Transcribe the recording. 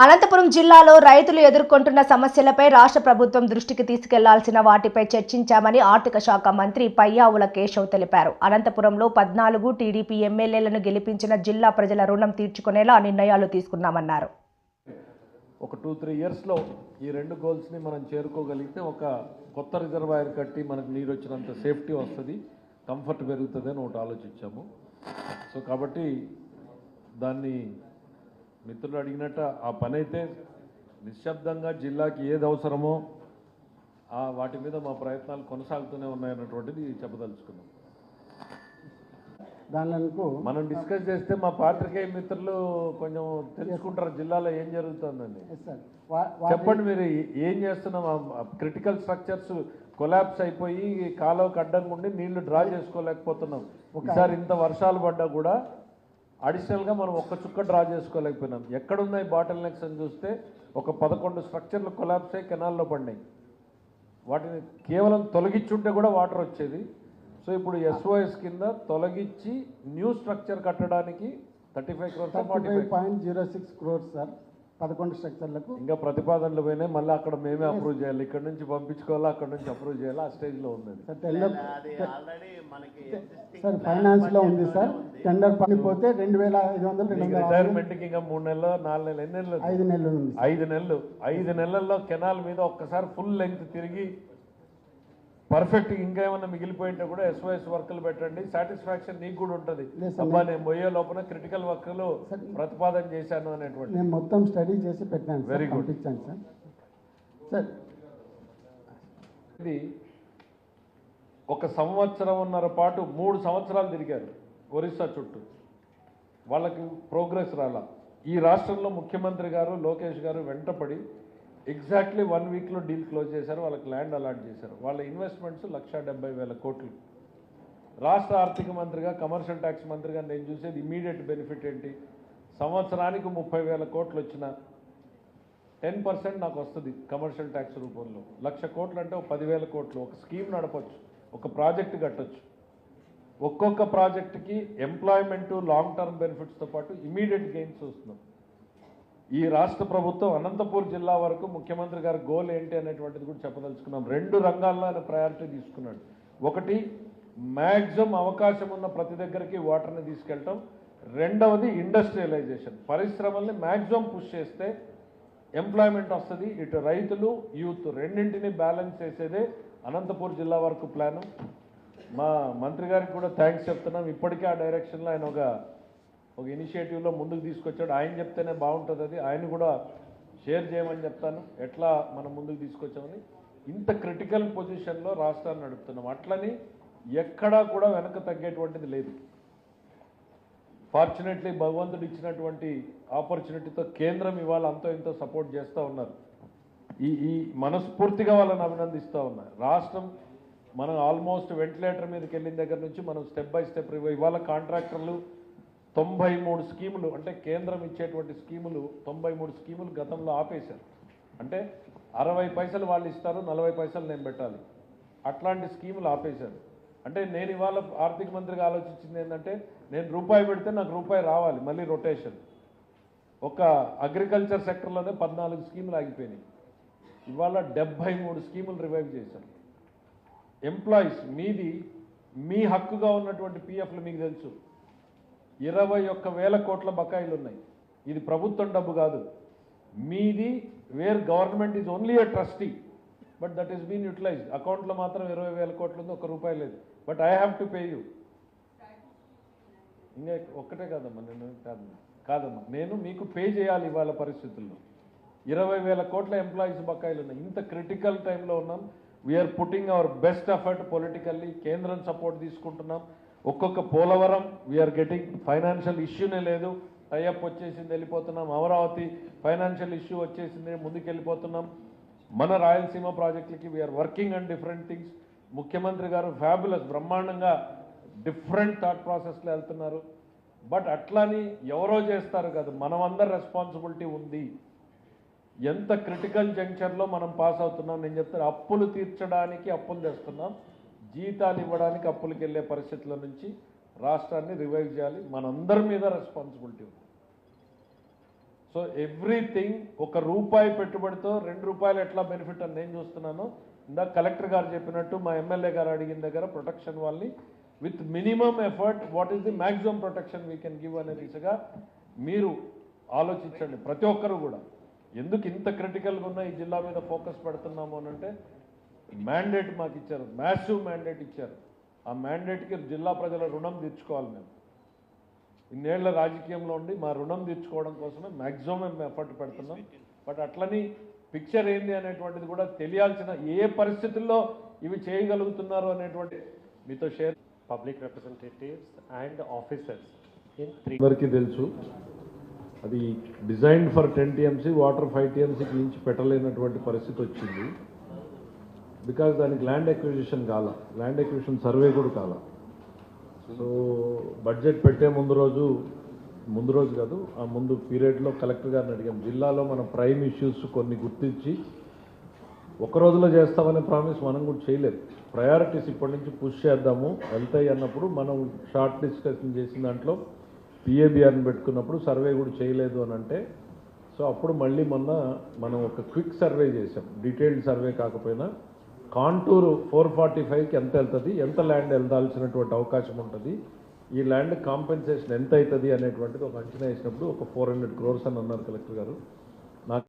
అనంతపురం జిల్లాలో రైతులు ఎదుర్కొంటున్న సమస్యలపై రాష్ట్ర ప్రభుత్వం దృష్టికి తీసుకెళ్ళాల్సిన వాటిపై చర్చించామని ఆర్థిక శాఖ మంత్రి పయ్యావుల కేశవ్ తెలిపారు. అనంతపురంలో పద్నాలుగు టీడీపీ ఎమ్మెల్యేలను గెలిపించిన జిల్లా ప్రజల రుణం తీర్చుకునేలా నిర్ణయాలు తీసుకున్నామన్నారు. ఒక టూ త్రీ ఇయర్స్లో ఈ రెండు గోల్స్ని మనం చేరుకోగలిగితే ఒక కొత్త రిజర్వాయర్ కట్టి మనకు నీరు వచ్చినంత సేఫ్టీ వస్తుంది కంఫర్ట్ పెరుగుతుంది అని ఒకటి ఆలోచించాము. సో కాబట్టి దాన్ని మిత్రులు అడిగినట్ట ఆ పని అయితే నిశ్శబ్దంగా జిల్లాకి ఏది అవసరమో ఆ వాటి మీద మా ప్రయత్నాలు కొనసాగుతూనే ఉన్నాయన్నటువంటిది చెప్పదలుచుకున్నాం. దానిలకు మనం డిస్కస్ చేస్తే మా పాత్రికేయ మిత్రులు కొంచెం తెలుసుకుంటారు జిల్లాలో ఏం జరుగుతుందండి చెప్పండి మీరు ఏం చేస్తున్నాం? క్రిటికల్ స్ట్రక్చర్స్ కొలాప్స్ అయిపోయి కాలువకు అడ్డంగా ఉండి నీళ్ళు డ్రా చేసుకోలేకపోతున్నాం. ఈసారి ఇంత వర్షాలు పడ్డా కూడా అడిషనల్గా మనం ఒక్క చుక్క డ్రా చేసుకోలేకపోయినాం. ఎక్కడున్నాయి బాటిల్ నెక్స్ అని చూస్తే ఒక పదకొండు స్ట్రక్చర్లు కొలాప్స్ అయ్యి కెనాల్లో పడినాయి. వాటిని కేవలం తొలగించుంటే కూడా వాటర్ వచ్చేది. సో ఇప్పుడు ఎస్ఓఎస్ కింద తొలగించి న్యూ స్ట్రక్చర్ కట్టడానికి thirty five crores point zero six crores sir. పదకొండు స్ట్రక్చర్లకు. ఇంకా ప్రతిపాదనలు పోయినాయి. మళ్ళీ అక్కడ మేమే అప్రూవ్ చేయాలి. ఇక్కడ నుంచి పంపించుకోవాలా అక్కడ నుంచి అప్రూవ్ చేయాలా? ఆ స్టేజ్లో ఉంది. సార్ టెండర్ అది ఆల్రెడీ మనకి existing సార్ ఫైనాన్స్లో ఉంది సార్. టెండర్ పడిపోతే రెండు వేల ఐదు వందలు రెండు మీకు వందల యాభై, రిటైర్మెంట్కి ఇంకా మూడు నెలలు నాలుగు నెలలు ఎన్ని నెలలు ఐదు నెలలు ఉంది. ఐదు నెలలు. ఐదు నెలల్లో కెనాల్ మీద ఒక్కసారి ఫుల్ లెంగ్త్ తిరిగి పర్ఫెక్ట్ ఇంకా ఏమైనా మిగిలిపోయింటే కూడా ఎస్ఓఎస్ వర్కులు పెట్టండి. సాటిస్ఫాక్షన్ నీకు కూడా ఉంటుంది. లేదు సార్, అబ్బా నేను పోయే లోపల క్రిటికల్ వర్క్లు ప్రతిపాదన చేశాను అనేటువంటి. నేను మొత్తం స్టడీ చేసి పెట్టాను సార్ Very good. పంపించాను సార్. సార్ ఇది ఒక సంవత్సరంన్నర పాటు మూడు సంవత్సరాలు తిరిగారు. ఒరిస్సా చుట్టూ. వాళ్ళకి ప్రోగ్రెస్ రాలా. ఈ రాష్ట్రంలో ముఖ్యమంత్రి గారు లోకేష్ గారు వెంటపడి ఎగ్జాక్ట్లీ వన్ వీక్లో డీల్ క్లోజ్ చేశారు. వాళ్ళకి ల్యాండ్ అలాట్ చేశారు. వాళ్ళ ఇన్వెస్ట్మెంట్స్ లక్ష వేల కోట్లు. రాష్ట్ర ఆర్థిక మంత్రిగా కమర్షియల్ ట్యాక్స్ మంత్రిగా నేను చూసేది ఇమీడియట్ బెనిఫిట్ ఏంటి? సంవత్సరానికి ముప్పై వేల కోట్లు వచ్చిన టెన్ పర్సెంట్ నాకు వస్తుంది కమర్షియల్ ట్యాక్స్ రూపంలో. లక్ష కోట్లు అంటే ఒక పదివేల కోట్లు. ఒక స్కీమ్ నడపచ్చు. ఒక ప్రాజెక్ట్ కట్టొచ్చు. ఒక్కొక్క ప్రాజెక్టుకి ఎంప్లాయ్మెంట్ లాంగ్ టర్మ్ బెనిఫిట్స్తో పాటు ఇమీడియట్ గెయిన్స్ వస్తున్నాం. ఈ రాష్ట్ర ప్రభుత్వం అనంతపూర్ జిల్లా వరకు ముఖ్యమంత్రి గారి గోల్ ఏంటి అనేటువంటిది కూడా చెప్పదలుచుకున్నాం. రెండు రంగాల్లో ఆయన ప్రయారిటీ తీసుకున్నాడు. ఒకటి మ్యాక్సిమం అవకాశం ఉన్న ప్రతి దగ్గరికి వాటర్ని తీసుకెళ్ళటం. రెండవది ఇండస్ట్రియలైజేషన్ పరిశ్రమల్ని మ్యాక్సిమం పుష్ చేస్తే ఎంప్లాయ్మెంట్ వస్తుంది. ఇటు రైతులు యూత్ రెండింటిని బ్యాలెన్స్ చేసేదే అనంతపూర్ జిల్లా వరకు ప్లాను మా మంత్రి గారికి కూడా థ్యాంక్స్ చెప్తున్నాం. ఇప్పటికే ఆ డైరెక్షన్లో ఆయన ఒక ఒక ఇనిషియేటివ్లో ముందుకు తీసుకొచ్చాడు. ఆయన చెప్తేనే బాగుంటుంది అది. ఆయన కూడా షేర్ చేయమని చెప్తాను. ఎట్లా మనం ముందుకు తీసుకొచ్చామని. ఇంత క్రిటికల్ పొజిషన్లో రాష్ట్రాన్ని నడుపుతున్నాం. అట్లని ఎక్కడా కూడా వెనక తగ్గేటువంటిది లేదు. ఫార్చునేట్లీ భగవంతుడు ఇచ్చినటువంటి ఆపర్చునిటీతో కేంద్రం ఇవాళ అంతో ఇంతో సపోర్ట్ చేస్తూ ఉన్నారు. ఈ ఈ మనస్ఫూర్తిగా వాళ్ళని అభినందిస్తూ ఉన్నారు రాష్ట్రం మనం ఆల్మోస్ట్ వెంటిలేటర్ మీదకి వెళ్ళిన దగ్గర నుంచి మనం స్టెప్ బై స్టెప్ ఇవాళ కాంట్రాక్టర్లు తొంభై మూడు స్కీములు అంటే కేంద్రం ఇచ్చేటువంటి స్కీములు తొంభై మూడు స్కీములు గతంలో ఆపేశారు. అంటే అరవై పైసలు వాళ్ళు ఇస్తారు నలభై పైసలు నేను పెట్టాలి. అట్లాంటి స్కీములు ఆపేశారు. అంటే నేను ఇవాళ ఆర్థిక మంత్రిగా ఆలోచించింది ఏంటంటే నేను రూపాయి పెడితే నాకు రూపాయి రావాలి మళ్ళీ రొటేషన్. ఒక అగ్రికల్చర్ సెక్టర్లోనే పద్నాలుగు స్కీములు ఆగిపోయినాయి. ఇవాళ డెబ్బై మూడు స్కీములు రివైవ్ చేశాను ఎంప్లాయీస్ మీది మీ హక్కుగా ఉన్నటువంటి పిఎఫ్లు మీకు తెలుసు. ఇరవై ఒక్క వేల కోట్ల బకాయిలు ఉన్నాయి. ఇది ప్రభుత్వం డబ్బు కాదు. మీది where government is only a trustee but that is been utilised అకౌంట్లో మాత్రం ఇరవై వేల కోట్లు ఉంది ఒక రూపాయి లేదు. But I have to pay you ఇంకా ఒక్కటే కాదమ్మా నేను కాదమ్మా కాదమ్మా నేను మీకు పే చేయాలి ఇవాళ పరిస్థితుల్లో. ఇరవై వేల కోట్ల ఎంప్లాయీస్ బకాయిలు ఉన్నాయి. ఇంత క్రిటికల్ టైంలో ఉన్నాం. We're putting our best effort politically కేంద్రం సపోర్ట్ తీసుకుంటున్నాం. ఒక్కొక్క పోలవరం వీఆర్ గెటింగ్ ఫైనాన్షియల్ ఇష్యూనే లేదు. టైఅప్ వచ్చేసింది వెళ్ళిపోతున్నాం. అమరావతి ఫైనాన్షియల్ ఇష్యూ వచ్చేసింది ముందుకెళ్ళిపోతున్నాం. మన Rayalaseema ప్రాజెక్టులకి we're working and different things ముఖ్యమంత్రి గారు ఫ్యాబులస్ బ్రహ్మాండంగా డిఫరెంట్ థాట్ ప్రాసెస్లో వెళ్తున్నారు. బట్ అట్లని ఎవరో చేస్తారు కదా మనమందరి రెస్పాన్సిబిలిటీ ఉంది. ఎంత క్రిటికల్ జంక్షన్లో మనం పాస్ అవుతున్నాం నేను చెప్తాను అప్పులు తీర్చడానికి అప్పులు తెస్తున్నాం జీతాలు ఇవ్వడానికి అప్పులకి వెళ్ళే పరిస్థితుల నుంచి రాష్ట్రాన్ని రివైవ్ చేయాలి మనందరి మీద రెస్పాన్సిబిలిటీ ఉంది. సో ఎవ్రీథింగ్ ఒక రూపాయి పెట్టుబడితో రెండు రూపాయలు ఎట్లా బెనిఫిట్ అని నేను చూస్తున్నాను. ఇందాక కలెక్టర్ గారు చెప్పినట్టు మా ఎమ్మెల్యే గారు అడిగిన దగ్గర ప్రొటెక్షన్ వాళ్ళని with minimum effort what is the maximum protection we can give అనే దిశగా మీరు ఆలోచించండి ప్రతి ఒక్కరు కూడా. ఎందుకు ఇంత క్రిటికల్గా ఉన్న ఈ జిల్లా మీద ఫోకస్ పెడుతున్నాము అని అంటే మ్యాండేట్ మాకు ఇచ్చారు. మ్యాసివ్ మ్యాండేట్ ఇచ్చారు. ఆ మ్యాండేట్కి జిల్లా ప్రజల రుణం తీర్చుకోవాలి మేము. ఇన్నేళ్ళ రాజకీయంలో ఉండి మా రుణం తీర్చుకోవడం కోసమే మ్యాక్సిమం మేము ఎఫర్ట్ పెడుతున్నాం బట్ అట్లని పిక్చర్ ఏంది అనేటువంటిది కూడా తెలియాల్సిన ఏ పరిస్థితుల్లో ఇవి చేయగలుగుతున్నారు అనేటువంటి మీతో share and officers. in three అందరికీ తెలుసు. అది design for ten TMC water five టీఎంసీకి మించి పెట్టలేనటువంటి పరిస్థితి వచ్చింది. బికాజ్ దానికి ల్యాండ్ ఎక్విజిషన్ కాల ల్యాండ్ ఎక్విజిషన్ సర్వే కూడా కాల. సో బడ్జెట్ పెట్టే ముందు రోజు ముందు రోజు కాదు ఆ ముందు పీరియడ్లో కలెక్టర్ గారిని అడిగాం. జిల్లాలో మన ప్రైమ్ ఇష్యూస్ కొన్ని గుర్తించి ఒక రోజులో చేస్తామనే ప్రామిస్ మనం కూడా చేయలేదు. ప్రయారిటీస్ ఇప్పటి నుంచి పుష్ చేద్దాము వెళ్తాయి అన్నప్పుడు మనం షార్ట్ డిస్కషన్ చేసిన దాంట్లో పిఏబిఆర్ని పెట్టుకున్నప్పుడు సర్వే కూడా చేయలేదు అని అంటే సో అప్పుడు మళ్ళీ మొన్న మనం ఒక క్విక్ సర్వే చేసాం డీటెయిల్డ్ సర్వే కాకపోయినా కాంటూరు ఫోర్ ఫార్టీ ఫైవ్కి ఎంత వెళ్తుంది ఎంత ల్యాండ్ వెళ్దాల్సినటువంటి అవకాశం ఉంటుంది ఈ ల్యాండ్ కాంపెన్సేషన్ ఎంత అవుతుంది అనేటువంటిది ఒక అంచనా వేసినప్పుడు ఒక ఫోర్ హండ్రెడ్ క్రోర్స్ అని అన్నారు కలెక్టర్ గారు.